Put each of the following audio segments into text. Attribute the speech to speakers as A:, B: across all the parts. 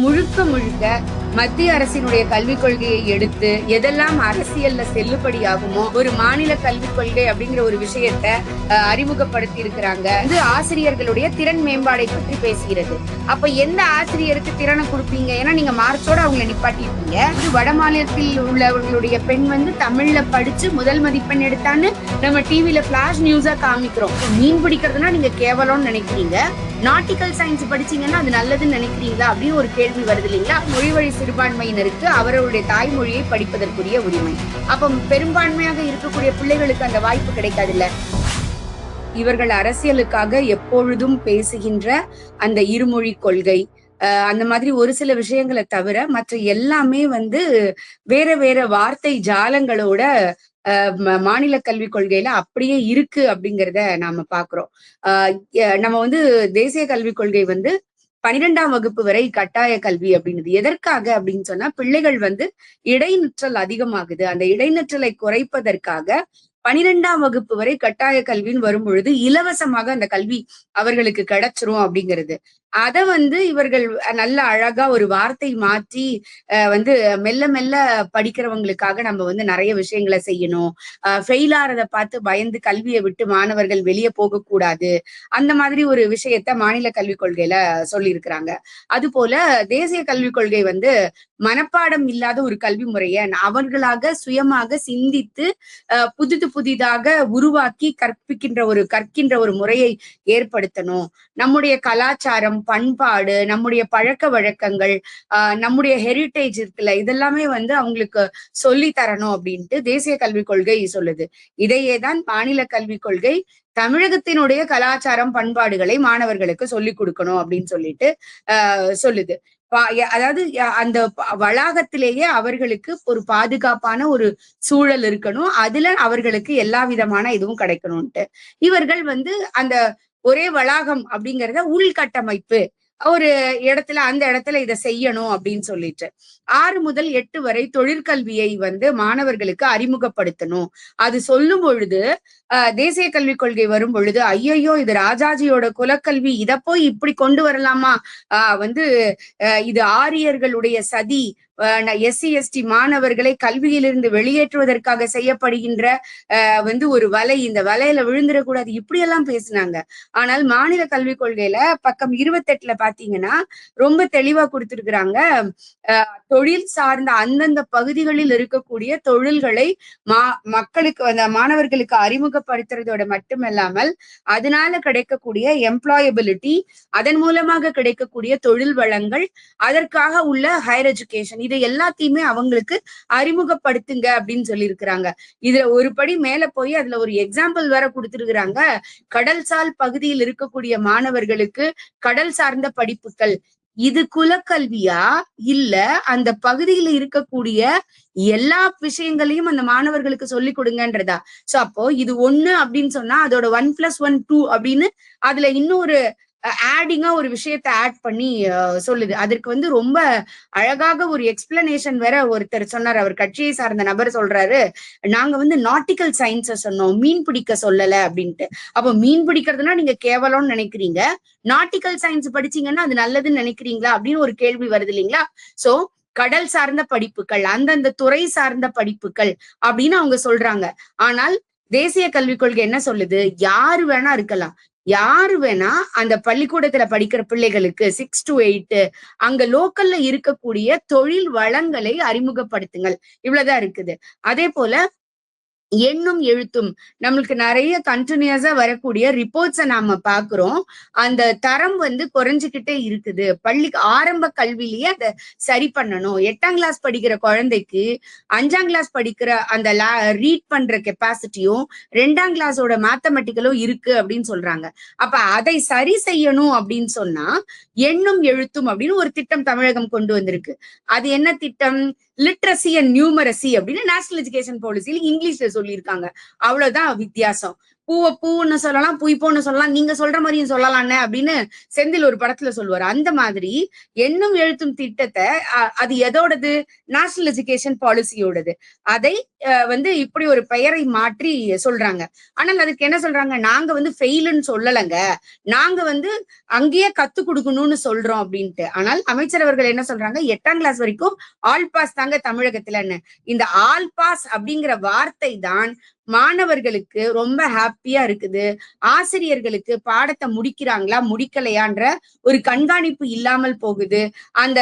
A: முழுக்க முழுக்க மத்திய அரசினுடைய கல்விக் கொள்கையை எடுத்து எதெல்லாம் அரசியல்ல செல்லுபடியாகுமோ ஒரு மாநில கல்விக் கொள்கை அப்படிங்கிற ஒரு விஷயத்த அறிமுகப்படுத்தி இருக்கிறாங்க இது ஆசிரியர்களுடைய திறன் மேம்பாடை பற்றி பேசுகிறது. அப்ப எந்த ஆசிரியருக்கு திறனை கொடுப்பீங்க? ஏன்னா நீங்க மார்ச்சோட அவங்கள நிப்பாட்டிருப்பீங்க இது வட மாநிலத்தில் உள்ளவர்களுடைய பெண் வந்து தமிழ்ல படிச்சு முதல் மதிப்பெண் எடுத்தான்னு நம்ம டிவில பிளாஷ் நியூஸா காமிக்கிறோம். மீன் பிடிக்கிறதுனா நீங்க கேவலம்னு நினைக்கிறீங்க. நாட்டிக்கல் சயின்ஸ் படிச்சீங்கன்னா அது நல்லதுன்னு நினைக்கிறீங்களா? அப்படின்னு ஒரு கேள்வி வருது இல்லைங்களா? மொழிவழி சிறுபான்மையினருக்கு அவர்களுடைய தாய்மொழியை படிப்பதற்குரிய உரிமை. அப்ப பெரும்பான்மையாக இருக்கக்கூடிய பிள்ளைகளுக்கு அந்த வாய்ப்பு கிடைக்காதுல்ல? இவர்கள் அரசியலுக்காக எப்பொழுதும் பேசுகின்ற அந்த இருமொழி கொள்கை அஹ் அந்த மாதிரி ஒரு சில விஷயங்களை தவிர மற்ற எல்லாமே வந்து வேற வேற வார்த்தை ஜாலங்களோட மாநில கல்விக் கொள்கையில அப்படியே இருக்கு அப்படிங்கிறத நாம பாக்குறோம். ஆஹ் நம்ம வந்து தேசிய கல்விக் கொள்கை வந்து பனிரெண்டாம் வகுப்பு வரை கட்டாய கல்வி அப்படின்னுது. எதற்காக அப்படின்னு சொன்னா பிள்ளைகள் வந்து இடைநிற்றல் அதிகமாகுது. அந்த இடைநிற்றலை குறைப்பதற்காக பனிரெண்டாம் வகுப்பு வரை கட்டாய கல்வின்னு வரும் பொழுது இலவசமாக அந்த கல்வி அவர்களுக்கு கிடைச்சிரும் அப்படிங்கிறது. அத வந்து இவர்கள் நல்ல அழகா ஒரு வார்த்தை மாற்றி அஹ் வந்து மெல்ல மெல்ல படிக்கிறவங்களுக்காக நம்ம வந்து நிறைய விஷயங்களை செய்யணும். ஃபெயில் ஆறத பார்த்து பயந்து கல்வியை விட்டு மாணவர்கள் வெளியே போகக்கூடாது அந்த மாதிரி ஒரு விஷயத்த மாநில கல்விக் கொள்கையில சொல்லியிருக்கிறாங்க. அது போல தேசிய கல்விக் கொள்கை வந்து மனப்பாடம் இல்லாத ஒரு கல்வி முறைய அவர்களாக சுயமாக சிந்தித்து அஹ் புதிது புதிதாக உருவாக்கி கற்பிக்கின்ற ஒரு கற்கின்ற ஒரு முறையை ஏற்படுத்தணும். நம்முடைய கலாச்சாரம் பண்பாடு நம்முடைய பழக்க வழக்கங்கள் ஆஹ் நம்முடைய ஹெரிட்டேஜ் இருக்குல்ல இதெல்லாமே வந்து அவங்களுக்கு சொல்லி தரணும் அப்படின்ட்டு தேசிய கல்விக் கொள்கை சொல்லுது. இதையே தான் மாநில கல்விக் கொள்கை தமிழகத்தினுடைய கலாச்சாரம் பண்பாடுகளை மாணவர்களுக்கு சொல்லிக் கொடுக்கணும் அப்படின்னு சொல்லிட்டு ஆஹ் சொல்லுது. அதாவது அந்த வளாகத்திலேயே அவர்களுக்கு ஒரு பாதுகாப்பான ஒரு சூழல் இருக்கணும். அதுல அவர்களுக்கு எல்லா விதமான இதுவும் கிடைக்கணும்ட்டு இவர்கள் வந்து அந்த ஒரே வளாகம் அப்படிங்கிறத உள்கட்டமைப்பு. ஒரு இடத்துல அந்த இடத்துல இதை செய்யணும் அப்படின்னு சொல்லிட்டு. ஆறு முதல் எட்டு வரை தொழிற்கல்வியை வந்து மாணவர்களுக்கு அறிமுகப்படுத்தணும். அது சொல்லும் பொழுது ஆஹ் தேசிய கல்விக் கொள்கை வரும் பொழுது ஐயையோ இது ராஜாஜியோட குலக்கல்வி இத போய் இப்படி கொண்டு வரலாமா? ஆஹ் வந்து ஆஹ் இது ஆரியர்களுடைய சதி எஸ்சி எஸ்டி மாணவர்களை கல்வியிலிருந்து வெளியேற்றுவதற்காக செய்யப்படுகின்ற ஆஹ் வந்து ஒரு வலை. இந்த வலையில விழுந்துடக்கூடாது இப்படி எல்லாம் பேசினாங்க. ஆனால் மாநில கல்விக் கொள்கையில பக்கம் இருபத்தெட்டுல பாத்தீங்கன்னா ரொம்ப தெளிவா கொடுத்திருக்கிறாங்க. ஆஹ் தொழில் சார்ந்த அந்தந்த பகுதிகளில் இருக்கக்கூடிய தொழில்களை மா மக்களுக்கு அந்த மாணவர்களுக்கு அறிமுகப்படுத்துறதோட மட்டுமல்லாமல் அதனால கிடைக்கக்கூடிய எம்ப்ளாயபிலிட்டி அதன் மூலமாக கிடைக்கக்கூடிய தொழில் வளங்கள் அதற்காக உள்ள ஹையர் எஜுகேஷன் இது எல்லாத்தையுமே அவங்களுக்கு அறிமுகப்படுத்துங்க அப்படின்னு சொல்லியிருக்கிறாங்க. இதுல ஒரு படி மேல போய் அதுல ஒரு எக்ஸாம்பிள் வேற கொடுத்துருக்குறாங்க. கடல்சால் பகுதியில் இருக்கக்கூடிய மாணவர்களுக்கு கடல் சார்ந்த படிப்புகள். இது குலக்கல்வியா? இல்ல அந்த பகுதியில இருக்கக்கூடிய எல்லா விஷயங்களையும் அந்த மாணவர்களுக்கு சொல்லி கொடுங்கன்றதா? சோ அப்போ இது ஒண்ணு அப்படின்னு சொன்னா அதோட ஒன் பிளஸ் ஒன் டூ அப்படின்னு அதுல இன்னொரு ஆடிங்கா ஒரு விஷயத்த ஆட் பண்ணி சொல்லுது. அதற்கு வந்து ரொம்ப அழகாக ஒரு எக்ஸ்பிளனேஷன் வேற ஒருத்தர் சொன்னார். அவர் கட்சியை சார்ந்த நபர் சொல்றாரு நாங்க வந்து நாட்டிக்கல் சயின்ஸ சொன்னோம். மீன் பிடிக்க சொல்லல அப்படின்ட்டு. அப்ப மீன் பிடிக்கிறதுனா நீங்க கேவலம்னு நினைக்கிறீங்க. நாட்டிக்கல் சயின்ஸ் படிச்சீங்கன்னா அது நல்லதுன்னு நினைக்கிறீங்களா? அப்படின்னு ஒரு கேள்வி வருது இல்லைங்களா? சோ கடல் சார்ந்த படிப்புகள் அந்தந்த துறை சார்ந்த படிப்புகள் அப்படின்னு அவங்க சொல்றாங்க. ஆனால் தேசிய கல்விக் கொள்கை என்ன சொல்லுது? யாரு வேணா இருக்கலாம். யாரு வேணா அந்த பள்ளிக்கூடத்துல படிக்கிற பிள்ளைகளுக்கு சிக்ஸ் டு எயிட் அங்க லோக்கல்ல இருக்கக்கூடிய தொழில் வளங்களை அறிமுகப்படுத்துங்கள். இவ்வளவுதான் இருக்குது. அதே போல எண்ணும் எழுத்தும். நம்மளுக்கு நிறைய கண்டினியூஸா வரக்கூடிய ரிப்போர்ட்ஸை நாம பாக்குறோம் அந்த தரம் வந்து குறைஞ்சுக்கிட்டே இருக்குது. பள்ளிக்கு ஆரம்ப கல்வியிலேயே அதை சரி பண்ணணும். எட்டாம் கிளாஸ் படிக்கிற குழந்தைக்கு அஞ்சாம் கிளாஸ் படிக்கிற அந்த ரீட் பண்ற கெப்பாசிட்டியும் ரெண்டாம் கிளாஸோட மேத்தமெட்டிக்கலும் இருக்கு அப்படின்னு சொல்றாங்க. அப்ப அதை சரி செய்யணும் அப்படின்னு சொன்னா எண்ணும் எழுத்தும் அப்படின்னு ஒரு திட்டம் தமிழகம் கொண்டு வந்திருக்கு. அது என்ன திட்டம்? லிட்ரஸி அண்ட் நியூமரசி அப்படின்னு நேஷனல் எஜுகேஷன் பாலிசியில் இங்கிலீஷ்ல சொல்லியிருக்காங்க. அவ்வளவுதான் வித்தியாசம். பூவை பூன்னு சொல்லலாம் புய்ப்போன்னு சொல்லலாம் நீங்க சொல்ற மாதிரியும் சொல்லலாம்னு அப்படின்னு செந்தில் ஒரு படத்துல சொல்லுவாரு. அந்த மாதிரி எண்ணும் எழுத்தும் திட்டத்தை அது எதோடது? நேஷனல் எஜுகேஷன் பாலிசியோடது அதை அஹ், வந்து இப்படி ஒரு பெயரை மாற்றி சொல்றாங்க. ஆனால் அதுக்கு என்ன சொல்றாங்க? நாங்க வந்து ஃபெயிலுன்னு சொல்லலைங்க. நாங்க வந்து அங்கேயே கத்து கொடுக்கணும்னு சொல்றோம் அப்படின்ட்டு. ஆனால் அமைச்சர் அவர்கள் என்ன சொல்றாங்க? எட்டாம் கிளாஸ் வரைக்கும் ஆல் பாஸ் தாங்க தமிழகத்துலன்னு. இந்த ஆல் பாஸ் அப்படிங்கிற வார்த்தை தான் மாணவர்களுக்கு ரொம்ப ஹாப்பியா இருக்குது. ஆசிரியர்களுக்கு பாடத்தை முடிக்கிறாங்களா முடிக்கலையான்ற ஒரு கண்காணிப்பு இல்லாமல் போகுது. அந்த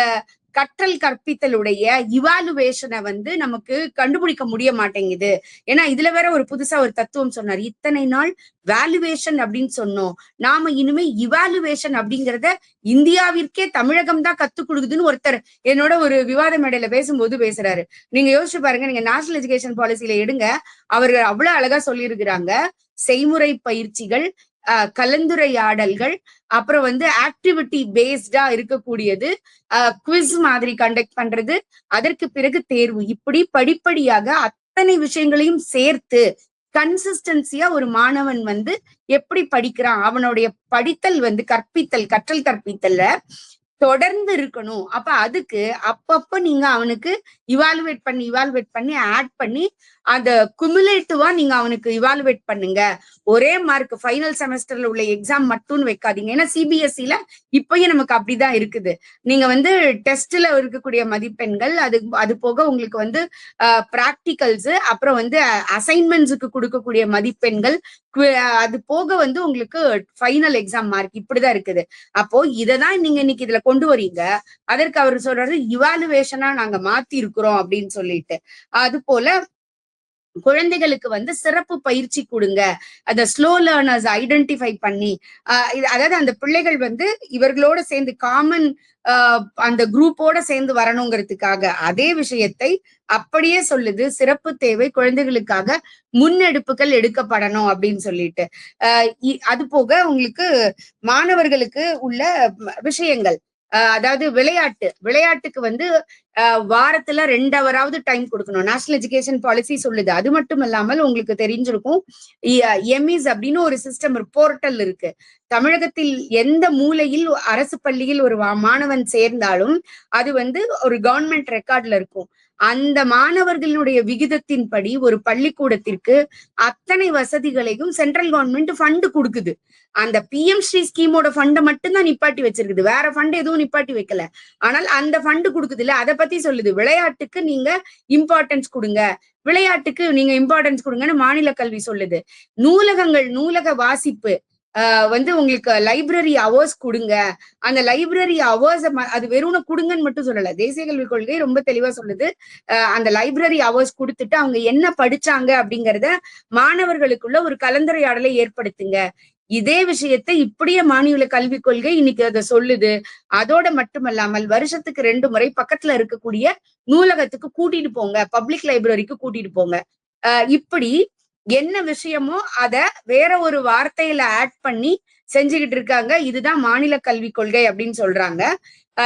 A: கற்றல் கற்பித்தலுடைய இவாலுவேஷனை வந்து நமக்கு கண்டுபிடிக்க முடிய மாட்டேங்குது. ஏன்னா இதுல வேற ஒரு புதுசா ஒரு தத்துவம் சொன்னார். இத்தனை நாள் வேலுவேஷன் அப்படின்னு சொன்னோம். நாம இனிமே இவாலுவேஷன் அப்படிங்கறத இந்தியாவிற்கே தமிழகம் தான் கத்து கொடுக்குதுன்னு ஒருத்தர் என்னோட ஒரு விவாத மேடையில பேசும்போது பேசுறாரு. நீங்க யோசிச்சு பாருங்க நீங்க நேஷனல் எஜுகேஷன் பாலிசியில எடுங்க. அவர்கள் அவ்வளவு அழகா சொல்லியிருக்கிறாங்க. செய்முறை பயிற்சிகள் கலந்துரையாடல்கள் அப்புறம் வந்து ஆக்டிவிட்டி பேஸ்டா இருக்கக்கூடியது குவிஸ் மாதிரி கண்டக்ட் பண்றது அதற்கு பிறகு தேர்வு. இப்படி படிப்படியாக அத்தனை விஷயங்களையும் சேர்த்து கன்சிஸ்டன்சியா ஒரு மாணவன் வந்து எப்படி படிக்கிறான் அவனுடைய படித்தல் வந்து கற்பித்தல் கற்றல் கற்பித்தல்ல தொடர்ந்து இருக்கணும். அப்ப அதுக்கு அப்பப்ப நீங்க அவனுக்கு இவாலுவேட் பண்ணி இவாலுவேட் பண்ணி ஆட் பண்ணி அந்த குமுலேட்டிவா நீங்க அவனுக்கு இவாலுவேட் பண்ணுங்க. ஒரே மார்க் ஃபைனல் செமஸ்டர்ல உள்ள எக்ஸாம் மட்டும் வைக்காதீங்க. ஏன்னா சிபிஎஸ்சில இப்பயும் நமக்கு அப்படிதான் இருக்குது. நீங்க வந்து டெஸ்ட்ல இருக்கக்கூடிய மதிப்பெண்கள் அது அது போக உங்களுக்கு வந்து ப்ராக்டிகல்ஸ் அப்புறம் வந்து அசைன்மெண்ட்ஸுக்கு கொடுக்கக்கூடிய மதிப்பெண்கள் அது போக வந்து உங்களுக்கு ஃபைனல் எக்ஸாம் மார்க் இப்படிதான் இருக்குது. அப்போ இததான் நீங்க இன்னைக்கு இதுல கொண்டு வரீங்க. அதற்கு அவர் சொல்றாரு இவாலுவேஷனா நாங்க மாத்தி இருக்கிறோம் அப்படின்னு சொல்லிட்டு. அது போல குழந்தைகளுக்கு வந்து சிறப்பு பயிற்சி கொடுங்க. அந்த ஸ்லோ லேர்னர்ஸ் ஐடென்டிஃபை பண்ணி ஆஹ் அதாவது அந்த பிள்ளைகள் வந்து இவர்களோட சேர்ந்து காமன் அந்த குரூப்போட சேர்ந்து வரணுங்கிறதுக்காக. அதே விஷயத்தை அப்படியே சொல்லுது சிறப்பு தேவை குழந்தைகளுக்காக முன்னெடுப்புகள் எடுக்கப்படணும் அப்படின்னு சொல்லிட்டு. இ- அது போக உங்களுக்கு மாணவர்களுக்கு உள்ள விஷயங்கள். அதாவது விளையாட்டு. விளையாட்டுக்கு வந்து ஆஹ் வாரத்துல ரெண்டு ஹவராவது டைம் கொடுக்கணும். நேஷனல் எஜுகேஷன் பாலிசி சொல்லுது. அது மட்டும் இல்லாமல் உங்களுக்கு தெரிஞ்சிருக்கும். எம்இஸ் அப்படின்னு ஒரு சிஸ்டம் ஒரு போர்ட்டல் இருக்கு. தமிழகத்தில் எந்த மூலையில் அரசு பள்ளியில் ஒரு மாணவன் சேர்ந்தாலும் அது வந்து ஒரு கவர்மெண்ட் ரெக்கார்ட்ல இருக்கும். அந்த மாணவர்களுடைய விகிதத்தின்படி ஒரு பள்ளிக்கூடத்திற்கு அத்தனை வசதிகளையும் சென்ட்ரல் கவர்மெண்ட் ஃபண்டு கொடுக்குது. அந்த பிஎம் ஸ்ரீ ஸ்கீமோட ஃபண்டை மட்டும்தான் நிப்பாட்டி வச்சிருக்குது. வேற ஃபண்ட் எதுவும் நிப்பாட்டி வைக்கல. ஆனால் அந்த ஃபண்டு கொடுக்குது இல்ல? அதை பத்தி சொல்லுது. விளையாட்டுக்கு நீங்க இம்பார்ட்டன்ஸ் கொடுங்க. விளையாட்டுக்கு நீங்க இம்பார்ட்டன்ஸ் கொடுங்கன்னு மாநில கல்வி சொல்லுது. நூலகங்கள் நூலக வாசிப்பு வந்து உங்களுக்கு லைப்ரரி அவர்ஸ் கொடுங்க. அந்த லைப்ரரி அவர்ஸ் அது வெறும்னு கொடுங்கன்னு மட்டும் சொல்லல. தேசிய கல்விக் கொள்கை ரொம்ப தெளிவா சொல்லுது. அந்த லைப்ரரி அவர்ஸ் கொடுத்துட்டு அவங்க என்ன படிச்சாங்க அப்படிங்கறத மாணவர்களுக்குள்ள ஒரு கலந்துரையாடலை ஏற்படுத்துங்க. இதே விஷயத்த இப்படியே மாநில கல்விக் கொள்கை இன்னைக்கு அதை சொல்லுது. அதோட மட்டுமல்லாமல் வருஷத்துக்கு ரெண்டு முறை பக்கத்துல இருக்கக்கூடிய நூலகத்துக்கு கூட்டிட்டு போங்க. பப்ளிக் லைப்ரரிக்கு கூட்டிட்டு போங்க. இப்படி என்ன விஷயமோ அத வேற ஒரு வார்த்தையில ஆட் பண்ணி செஞ்சுக்கிட்டு இருக்காங்க. இதுதான் மாநில கல்விக் கொள்கை அப்படின்னு சொல்றாங்க.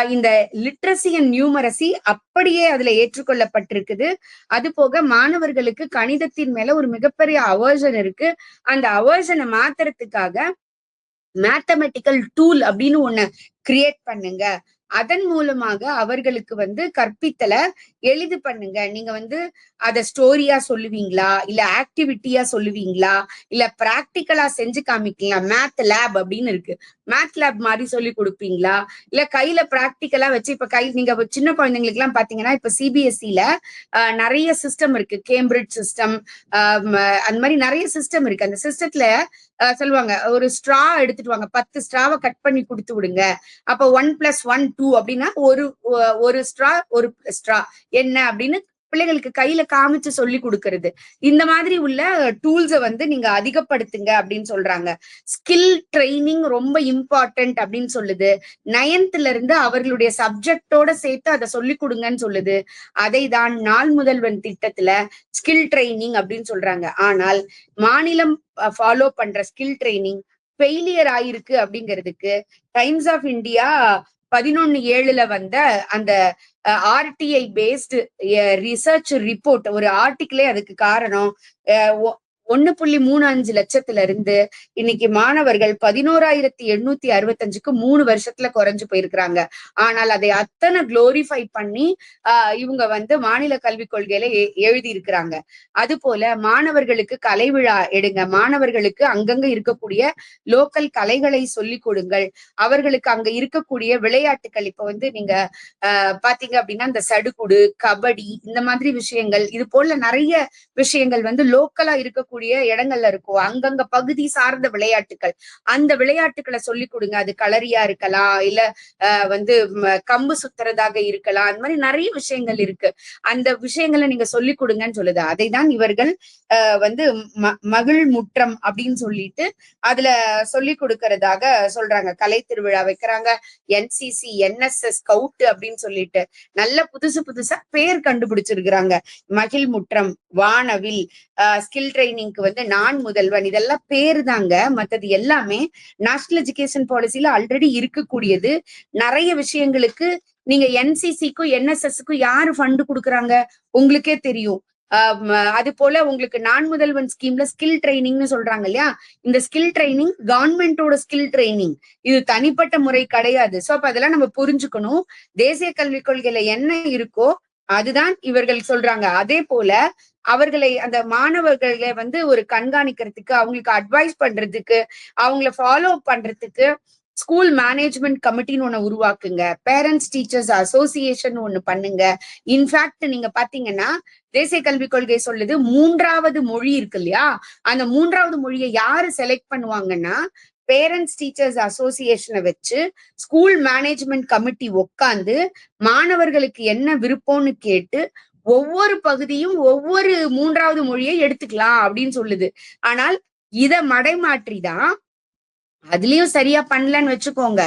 A: இந்த லிட்ரஸி அண்ட் நியூமரசி அப்படியே அதுல ஏற்றுக்கொள்ளப்பட்டிருக்குது. அது போக மாணவர்களுக்கு கணிதத்தின் மேல ஒரு மிகப்பெரிய அவர்ஷன் இருக்கு. அந்த அவர்ஷனை மாத்துறதுக்காக மேத்தமெட்டிக்கல் டூல் அப்படின்னு ஒண்ணு கிரியேட் பண்ணுங்க. அதன் மூலமாக அவர்களுக்கு வந்து கற்பித்தல எளிது பண்ணுங்க. நீங்க வந்து அத ஸ்டோரியா சொல்லுவீங்களா? இல்ல ஆக்டிவிட்டியா சொல்லுவீங்களா? இல்ல பிராக்டிக்கலா செஞ்சு காமிக்கலாம். மேத் லேப் அப்படின்னு இருக்கு. மேத் லேப் மாதிரி சொல்லி கொடுப்பீங்களா? இல்ல கையில பிராக்டிக்கலா வச்சு இப்ப கை நீங்க சின்ன குழந்தைங்களுக்கு எல்லாம் பாத்தீங்கன்னா இப்ப சிபிஎஸ்சில நிறைய சிஸ்டம் இருக்கு. கேம்பிரிட்ஜ் சிஸ்டம் அந்த மாதிரி நிறைய சிஸ்டம் இருக்கு. அந்த சிஸ்டத்துல சொல்லுவாங்க ஒரு ஸ்ட்ரா எடுத்துட்டு வாங்க. பத்து ஸ்ட்ராவை கட் பண்ணி கொடுத்து விடுங்க. அப்ப ஒன் பிளஸ் ஒன் டூ அப்படின்னா ஒரு ஒரு ஸ்ட்ரா ஒரு ஸ்ட்ரா என்ன அப்படின்னு பிள்ளைகளுக்கு கையில காமிச்சு சொல்லி கொடுக்கறது. இந்த மாதிரி உள்ள டூல்ஸை வந்து நீங்க அதிகப்படுத்துங்க அப்படின்னு சொல்றாங்க. ஸ்கில் ட்ரைனிங் ரொம்ப இம்பார்ட்டன்ட் அப்படின்னு சொல்லுது. நயன்த்ல இருந்து அவர்களுடைய சப்ஜெக்டோட சேர்த்து அதை சொல்லி கொடுங்கன்னு சொல்லுது. அதை தான் நாள் முதல்வன் திட்டத்துல ஸ்கில் ட்ரைனிங் அப்படின்னு சொல்றாங்க. ஆனால் மாநிலம் ஃபாலோ பண்ற ஸ்கில் ட்ரைனிங் ஃபெயிலியர் ஆயிருக்கு அப்படிங்கிறதுக்கு டைம்ஸ் ஆஃப் இந்தியா பதினொன்னு ஏழுல வந்த அந்த ஆர்டிஐ பேஸ்டு ரிசர்ச் ரிப்போர்ட் ஒரு ஆர்டிக்கிளே அதுக்கு காரணம். ஒன்னு ஒண்ணு புள்ளி மூணு அஞ்சு லட்சத்துல இருந்து இன்னைக்கு மாணவர்கள் பதினோராயிரத்தி எண்ணூத்தி அறுபத்தஞ்சுக்கு மூணு வருஷத்துல குறைஞ்சு போயிருக்கிறாங்க. ஆனால் அதை அத்தனை குளோரிஃபை பண்ணி ஆஹ் இவங்க வந்து மாநில கல்விக் கொள்கையில எழுதி இருக்கிறாங்க அது போல மாணவர்களுக்கு கலை விழா எடுங்க. மாணவர்களுக்கு அங்கங்க இருக்கக்கூடிய லோக்கல் கலைகளை சொல்லி கொடுங்கள். அவர்களுக்கு அங்க இருக்கக்கூடிய விளையாட்டுகள் இப்ப வந்து நீங்க ஆஹ் பாத்தீங்க அப்படின்னா இந்த சடுகுடு கபடி இந்த மாதிரி விஷயங்கள் இது போல நிறைய விஷயங்கள் வந்து லோக்கலா இருக்கக்கூடிய இடங்கள்ல இருக்கும். அங்கங்க பகுதி சார்ந்த விளையாட்டுகள் அந்த விளையாட்டுகளை சொல்லிக் கொடுங்க. அது களரியா இருக்கலாம் இல்ல ஆஹ் வந்து கம்பு சுத்துறதாக இருக்கலாம். அந்த மாதிரி நிறைய விஷயங்கள் இருக்கு. அந்த விஷயங்களை நீங்க சொல்லிக் கொடுங்கன்னு சொல்லுது. அதை தான் இவர்கள் வந்து ம- மகிழ் முற்றம் அப்படின்னு சொல்லிட்டு அதுல சொல்லி கொடுக்கறதாக சொல்றாங்க. கலை திருவிழா வைக்கிறாங்க. என்சிசி என்எஸ்எஸ் ஸ்கவுட் அப்படின்னு சொல்லிட்டு நல்ல புதுசு புதுசா பேர் கண்டுபிடிச்சிருக்கிறாங்க. மகிழ் முற்றம் வானவில் ஸ்கில் ட்ரைனிங்க்கு வந்து நான் முதல்வன். இதெல்லாம் பேரு தாங்க மத்தது எல்லாமே நேஷனல் எஜுகேஷன் பாலிசியில ஆல்ரெடி இருக்கக்கூடியது. நிறைய விஷயங்களுக்கு நீங்க என்சிசிக்கும் என்எஸ்எஸ்க்கும் யாரு ஃபண்டு கொடுக்குறாங்க? உங்களுக்கே தெரியும். ஆஹ் அது போல உங்களுக்கு நான் முதல்வன் ஸ்கீம்ல ஸ்கில் ட்ரைனிங்னு சொல்றாங்க இல்லையா? இந்த ஸ்கில் ட்ரைனிங் கவர்மெண்டோட ஸ்கில் ட்ரைனிங் இது தனிப்பட்ட முறை கிடையாது. சோ அப்ப அதெல்லாம் நம்ம புரிஞ்சுக்கணும். தேசிய கல்விக் கொள்கையில என்ன இருக்கோ அதுதான் இவர்கள் சொல்றாங்க. அதே போல அவர்களை அந்த மாணவர்களை வந்து ஒரு கண்காணிக்கிறதுக்கு அவங்களுக்கு அட்வைஸ் பண்றதுக்கு அவங்கள ஃபாலோ பண்றதுக்கு ஸ்கூல் மேனேஜ்மெண்ட் கமிட்டின்னு ஒண்ணு உருவாக்குங்க. பேரண்ட்ஸ் டீச்சர்ஸ் அசோசியேஷன் ஒன்று பண்ணுங்க. இன்ஃபேக்ட் நீங்க பாத்தீங்கன்னா தேசிய கல்விக் கொள்கை சொல்லுது மூன்றாவது மொழி இருக்கு இல்லையா? அந்த மூன்றாவது மொழியை யாரு செலக்ட் பண்ணுவாங்கன்னா பேரண்ட்ஸ் டீச்சர்ஸ் அசோசியேஷனை வச்சு ஸ்கூல் மேனேஜ்மெண்ட் கமிட்டி உட்காந்து மாணவர்களுக்கு என்ன விருப்பம்னு கேட்டு ஒவ்வொரு பகுதியும் ஒவ்வொரு மூன்றாவது மொழியை எடுத்துக்கலாம் அப்படின்னு சொல்லுது. ஆனால் இத மடைமாற்றி தான் அதுலயும் சரியா பண்ணலன்னு வச்சுக்கோங்க.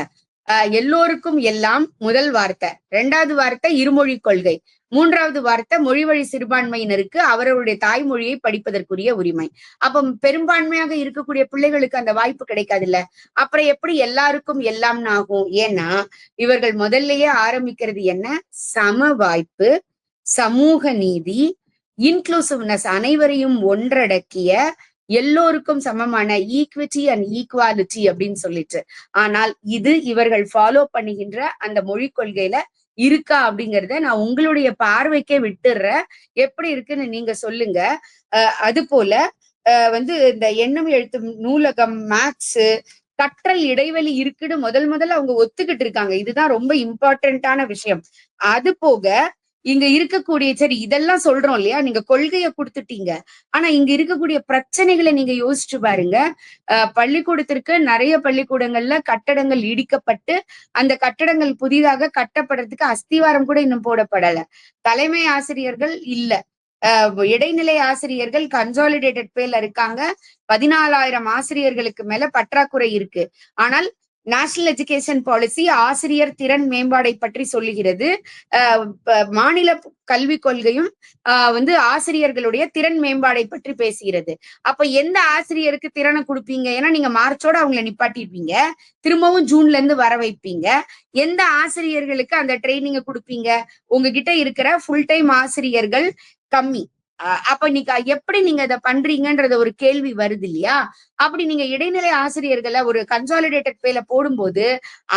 A: ஆஹ் எல்லோருக்கும் எல்லாம் முதல் வார்த்தை. ரெண்டாவது வார்த்தை இருமொழி கொள்கை. மூன்றாவது வார்த்தை மொழி வழி சிறுபான்மையினருக்கு அவர்களுடைய தாய்மொழியை படிப்பதற்குரிய உரிமை. அப்ப பெரும்பான்மையாக இருக்கக்கூடிய பிள்ளைகளுக்கு அந்த வாய்ப்பு கிடைக்காது இல்ல அப்புறம் எப்படி எல்லாருக்கும் எல்லாம் ஆகும் ஏன்னா இவர்கள் முதல்லயே ஆரம்பிக்கிறது என்ன? சம வாய்ப்பு சமூக நீதி இன்க்ளூசிவ்னஸ் அனைவரையும் ஒன்றடக்கிய எல்லோருக்கும் சமமான ஈக்விட்டி அண்ட் ஈக்வாலிட்டி அப்படின்னு சொல்லிட்டு. ஆனால் இது இவர்கள் ஃபாலோ பண்ணுகின்ற அந்த மொழி கொள்கையில இருக்கா அப்படிங்கறத நான் உங்களுடைய பார்வைக்கே விட்டுடுறேன் எப்படி இருக்குன்னு நீங்க சொல்லுங்க. அஹ் அது போல வந்து இந்த எண்ணம் எழுத்தும் நூலகம் மேக்ஸ் கற்றல் இடைவெளி இருக்குன்னு முதல் முதல்ல அவங்க ஒத்துக்கிட்டு இருக்காங்க. இதுதான் ரொம்ப இம்பார்ட்டன்டான விஷயம். அது போக இங்க இருக்கக்கூடிய சரி இதெல்லாம் சொல்றோம் இல்லையா? நீங்க கொள்கையை கொடுத்துட்டீங்க. ஆனா இங்க இருக்கக்கூடிய பிரச்சனைகளை நீங்க யோசிச்சு பாருங்க. அஹ் பள்ளிக்கூடத்திற்கு நிறைய பள்ளிக்கூடங்கள்ல கட்டடங்கள் இடிக்கப்பட்டு அந்த கட்டடங்கள் புதிதாக கட்டப்படுறதுக்கு அஸ்திவாரம் கூட இன்னும் போடப்படல. தலைமை ஆசிரியர்கள் இல்ல. இடைநிலை ஆசிரியர்கள் கன்சாலிடேட்டட் பேர்ல இருக்காங்க. பதினாலாயிரம் ஆசிரியர்களுக்கு மேல பற்றாக்குறை இருக்கு. ஆனால் நேஷனல் எஜுகேஷன் பாலிசி ஆசிரியர் திறன் மேம்பாடை பற்றி சொல்லுகிறது. மாநில கல்விக் கொள்கையும் ஆஹ் வந்து ஆசிரியர்களுடைய திறன் மேம்பாடை பற்றி பேசுகிறது. அப்ப எந்த ஆசிரியருக்கு திறனை கொடுப்பீங்க? ஏன்னா நீங்க மார்ச்சோட அவங்கள நிப்பாட்டிருப்பீங்க திரும்பவும் ஜூன்ல இருந்து வர வைப்பீங்க. எந்த ஆசிரியர்களுக்கு அந்த ட்ரைனிங்க கொடுப்பீங்க? உங்ககிட்ட இருக்கிற ஃபுல் டைம் ஆசிரியர்கள் கம்மி. அப்ப நீங்க எப்படி நீங்க இதை பண்றீங்கன்றது ஒரு கேள்வி வருது இல்லையா? அப்படி நீங்க இடைநிலை ஆசிரியர்களை ஒரு கன்சாலிடேட்டட் பேல போடும்போது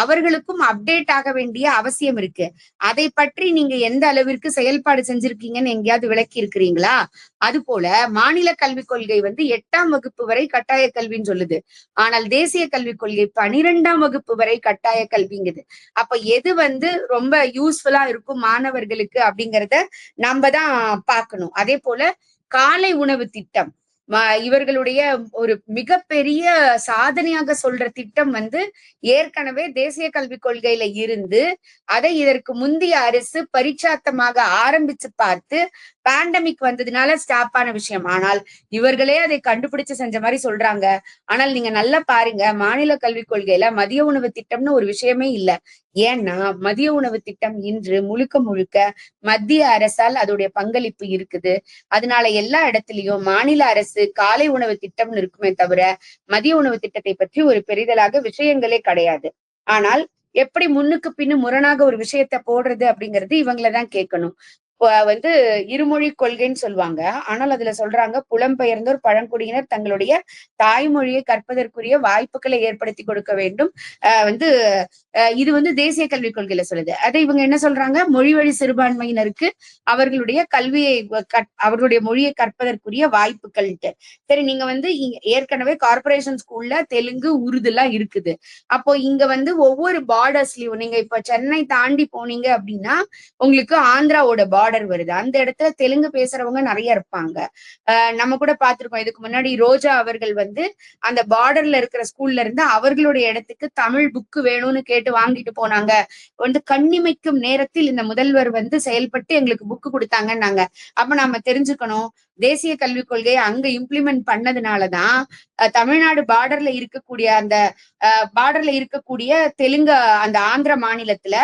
A: அவர்களுக்கும் அப்டேட் ஆக வேண்டிய அவசியம் இருக்கு. அதை பற்றி நீங்க எந்த அளவிற்கு செயல்பாடு செஞ்சிருக்கீங்கன்னு எங்கேயாவது விளக்கி இருக்கிறீங்களா? அது போல மாநில கல்விக் கொள்கை வந்து எட்டாம் வகுப்பு வரை கட்டாய கல்வின்னு சொல்லுது. ஆனால் தேசிய கல்விக் கொள்கை பனிரெண்டாம் வகுப்பு வரை கட்டாய கல்விங்குது. அப்ப எது வந்து ரொம்ப யூஸ்ஃபுல்லா இருக்கும் மாணவர்களுக்கு அப்படிங்கறத நம்ம தான் பார்க்கணும். அதே போல காலை உணவு திட்டம். இவர்களுடைய ஒரு மிகப்பெரிய சாதனையாக சொல்ற திட்டம் வந்து ஏற்கனவே தேசிய கல்விக் கொள்கையில இருந்து அதை இதற்கு முந்தைய அரசு பரிச்சாத்தமாக ஆரம்பிச்சு பார்த்து பேண்டமிக் வந்ததுனால ஸ்டாப் ஆன விஷயம். ஆனால் இவர்களே அதை கண்டுபிடிச்சு செஞ்ச மாதிரி சொல்றாங்க. ஆனால் நீங்க நல்லா பாருங்க மாநில கல்விக் கொள்கையில மதிய உணவு திட்டம்னு ஒரு விஷயமே இல்ல. ஏன்னா மதிய உணவு திட்டம் இன்று முழுக்க முழுக்க மத்திய அரசால் அதோடைய பங்களிப்பு இருக்குது. அதனால எல்லா இடத்துலயும் மாநில அரசு காலை உணவு திட்டம்னு இருக்குமே தவிர மதிய உணவு திட்டத்தை பற்றி ஒரு பெரிதலாக விஷயங்களே கிடையாது. ஆனால் எப்படி முன்னுக்கு பின்னு முரணாக ஒரு விஷயத்த போடுறது அப்படிங்கிறது இவங்கள தான் கேட்கணும். வந்து இருமொழி கொள்கைன்னு சொல்லுவாங்க. ஆனால் அதுல சொல்றாங்க புலம்பெயர்ந்தோர் பழங்குடியினர் தங்களுடைய தாய்மொழியை கற்பதற்குரிய வாய்ப்புகளை ஏற்படுத்தி கொடுக்க வேண்டும். வந்து இது வந்து தேசிய கல்விக் கொள்கையில சொல்லுது. அதை இவங்க என்ன சொல்றாங்க? மொழி வழி சிறுபான்மையினருக்கு அவர்களுடைய கல்வியை அவர்களுடைய மொழியை கற்பதற்குரிய வாய்ப்புகள்ட்டு. சரி நீங்க வந்து இங்க ஏற்கனவே கார்ப்பரேஷன் ஸ்கூல்ல தெலுங்கு உருது எல்லாம் இருக்குது. அப்போ இங்க வந்து ஒவ்வொரு பார்டர்ஸ்லயும் நீங்க இப்ப சென்னை தாண்டி போனீங்க அப்படின்னா உங்களுக்கு ஆந்திராவோட பார்டர் பார்டர் வருது. அந்த இடத்துல தெலுங்கு பேசுறவங்க நிறைய இருப்பாங்க. ஆஹ் நம்ம கூட பார்த்திருக்கோம். இதுக்கு முன்னாடி ரோஜா அவர்கள் வந்து அந்த பார்டர்ல இருக்கிற ஸ்கூல்ல இருந்து அவர்களுடைய இடத்துக்கு தமிழ் புக்கு வேணும்னு கேட்டு வாங்கிட்டு போனாங்க. வந்து கண்ணிமைக்கும் நேரத்தில் இந்த முதல்வர் வந்து செயல்பட்டு எங்களுக்கு புக்கு கொடுத்தாங்கன்னாங்க. அப்ப நாம தெரிஞ்சுக்கணும். தேசிய கல்விக் கொள்கையை அங்க இம்ப்ளிமெண்ட் பண்ணதுனாலதான் தமிழ்நாடு பார்டர்ல இருக்கக்கூடிய அந்த பார்டர்ல இருக்கக்கூடிய தெலுங்கு அந்த ஆந்திர மாநிலத்துல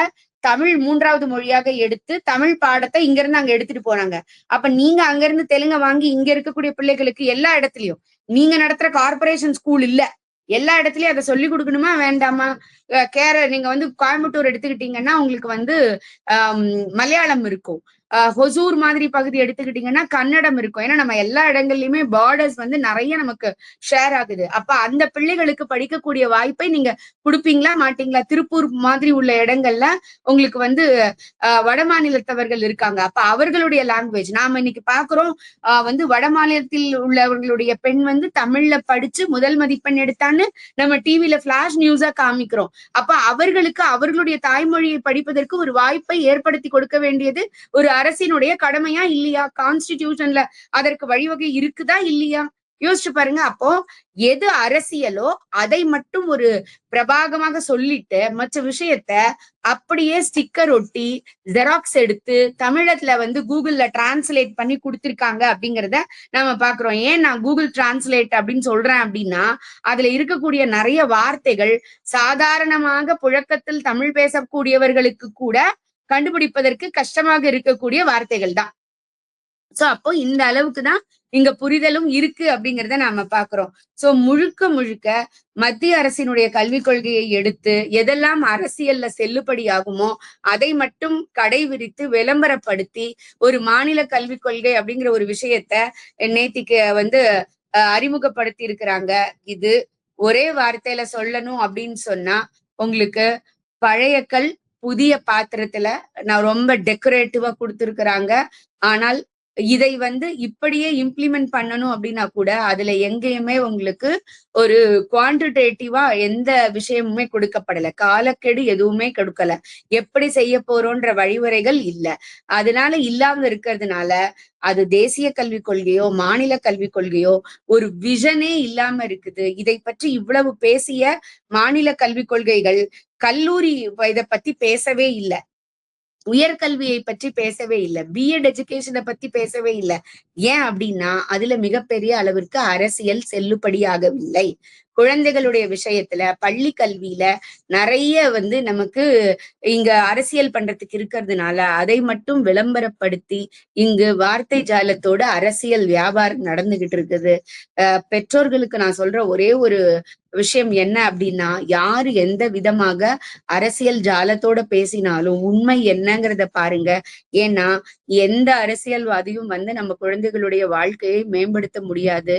A: தமிழ் மூன்றாவது மொழியாக எடுத்து தமிழ் பாடத்தை இங்க இருந்து அங்க எடுத்துட்டு போனாங்க. அப்ப நீங்க அங்க இருந்து தெலுங்க வாங்கி இங்க இருக்கக்கூடிய பிள்ளைகளுக்கு எல்லா இடத்துலயும் நீங்க நடத்துற கார்ப்பரேஷன் ஸ்கூல் இல்ல எல்லா இடத்துலயும் அதை சொல்லி கொடுக்கணுமா? வேண்டாமா? கேர நீங்க வந்து கோயம்புத்தூர் எடுத்துக்கிட்டீங்கன்னா உங்களுக்கு வந்து மலையாளம் இருக்கும். ஹொசூர் மாதிரி பகுதி எடுத்துக்கிட்டீங்கன்னா கன்னடம் இருக்கும். ஏன்னா நம்ம எல்லா இடங்கள்லயுமே பார்டர்ஸ் வந்து நிறைய நமக்கு ஷேர் ஆகுது. அப்ப அந்த பிள்ளைகளுக்கு படிக்கக்கூடிய வாய்ப்பை நீங்க கொடுப்பீங்களா மாட்டீங்களா? திருப்பூர் மாதிரி உள்ள இடங்கள்ல உங்களுக்கு வந்து அஹ், வட மாநிலத்தவர்கள் இருக்காங்க. அப்ப அவர்களுடைய லாங்குவேஜ் நாம இன்னைக்கு பாக்குறோம் ஆஹ் வந்து வட மாநிலத்தில் உள்ளவர்களுடைய பெண் வந்து தமிழ்ல படிச்சு முதல் மதிப்பெண் எடுத்தான்னு நம்ம டிவில பிளாஷ் நியூஸா காமிக்கிறோம். அப்ப அவர்களுக்கு அவர்களுடைய தாய்மொழியை படிப்பதற்கு ஒரு வாய்ப்பை ஏற்படுத்தி கொடுக்க வேண்டியது ஒரு அரசினுடைய கடமையா இல்லையா? கான்ஸ்டிடியூஷன்ல அதற்கு வழிவகை இருக்குதா இல்லையா? யோசிச்சு பாருங்க. அப்போ எது அரசியலோ அதை மட்டும் ஒரு பிரபாகமாக சொல்லிட்டு மற்ற விஷயத்த அப்படியே ஸ்டிக்கர் ஒட்டி ஜெராக்ஸ் எடுத்து தமிழத்துல வந்து கூகுள்ல டிரான்ஸ்லேட் பண்ணி கொடுத்திருக்காங்க அப்படிங்கிறத நம்ம பாக்குறோம் ஏன் நான் கூகுள் டிரான்ஸ்லேட் அப்படின்னு சொல்றேன் அப்படின்னா அதுல இருக்கக்கூடிய நிறைய வார்த்தைகள் சாதாரணமாக புழக்கத்தில் தமிழ் பேசக்கூடியவர்களுக்கு கூட கண்டுபிடிப்பதற்கு கஷ்டமாக இருக்கக்கூடிய வார்த்தைகள் தான். சோ அப்போ இந்த அளவுக்கு தான் இங்க புரிதலும் இருக்கு அப்படிங்கறத நாம பாக்குறோம். சோ முழுக்க முழுக்க மத்திய அரசினுடைய கல்விக் கொள்கையை எடுத்து எதெல்லாம் அரசியல்ல செல்லுபடியாகுமோ அதை மட்டும் கடைவிரித்து விளம்பரப்படுத்தி ஒரு மாநில கல்விக் கொள்கை அப்படிங்கிற ஒரு விஷயத்த நேத்திக்கு வந்து அஹ், அறிமுகப்படுத்தி இருக்கிறாங்க. இது ஒரே வார்த்தையில சொல்லணும் அப்படின்னு சொன்னா உங்களுக்கு பழைய கல் புதிய பாத்திரத்துல நான் ரொம்ப டெக்கரேட்டிவா கொடுத்துருக்குறாங்க. ஆனால் இதை வந்து இப்படியே இம்ப்ளிமெண்ட் பண்ணணும் அப்படின்னா கூட அதுல எங்கேயுமே உங்களுக்கு ஒரு குவான்டிடேட்டிவா எந்த விஷயமுமே கொடுக்கப்படல. காலக்கெடு எதுவுமே கொடுக்கல. எப்படி செய்ய போறோன்ற வழிமுறைகள் இல்ல. அதனால இல்லாம இருக்கிறதுனால அது தேசிய கல்விக் கொள்கையோ மாநில கல்விக் கொள்கையோ ஒரு விஷனே இல்லாம இருக்குது. இதை பற்றி இவ்வளவு பேசிய மாநில கல்விக் கொள்கைகள் கல்லூரி இதை பத்தி பேசவே இல்லை. உயர்கல்வியை பற்றி பேசவே இல்லை. பிஎட் எஜுகேஷனை பத்தி பேசவே இல்லை. ஏன் அப்படின்னா அதுல மிகப்பெரிய அளவிற்கு அரசியல் செல்லுபடியாகவில்லை. குழந்தைகளுடைய விஷயத்துல பள்ளி கல்வியில நிறைய வந்து நமக்கு இங்க அரசியல் பண்றதுக்கு இருக்கிறதுனால அதை மட்டும் விளம்பரப்படுத்தி இங்கு வார்த்தை ஜாலத்தோட அரசியல் வியாபாரம் நடந்துகிட்டு இருக்குது. பெற்றோர்களுக்கு நான் சொல்ற ஒரே ஒரு விஷயம் என்ன அப்படின்னா யாரு எந்த விதமாக அரசியல் ஜாலத்தோட பேசினாலும் உண்மை என்னங்கிறத பாருங்க. ஏன்னா எந்த அரசியல்வாதியும் வந்து நம்ம குழந்தைகளுடைய வாழ்க்கையை மேம்படுத்த முடியாது.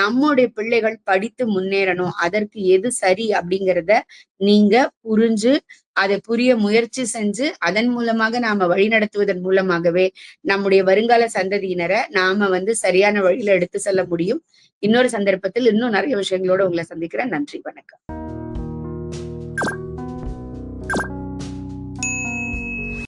A: நம்முடைய பிள்ளைகள் படித்து முன்னேற முன்னேறணும் அதற்கு எது சரி அப்படிங்கிறத நீங்க புரிஞ்சு அதை புரிய முயற்சி செஞ்சு அதன் மூலமாக நாம வழிநடத்துவதன் மூலமாகவே நம்முடைய வருங்கால சந்ததியினரை நாம வந்து சரியான வழியில எடுத்து செல்ல முடியும். இன்னொரு சந்தர்ப்பத்தில் இன்னும் நிறைய விஷயங்களோட உங்களை சந்திக்கிறேன். நன்றி வணக்கம்.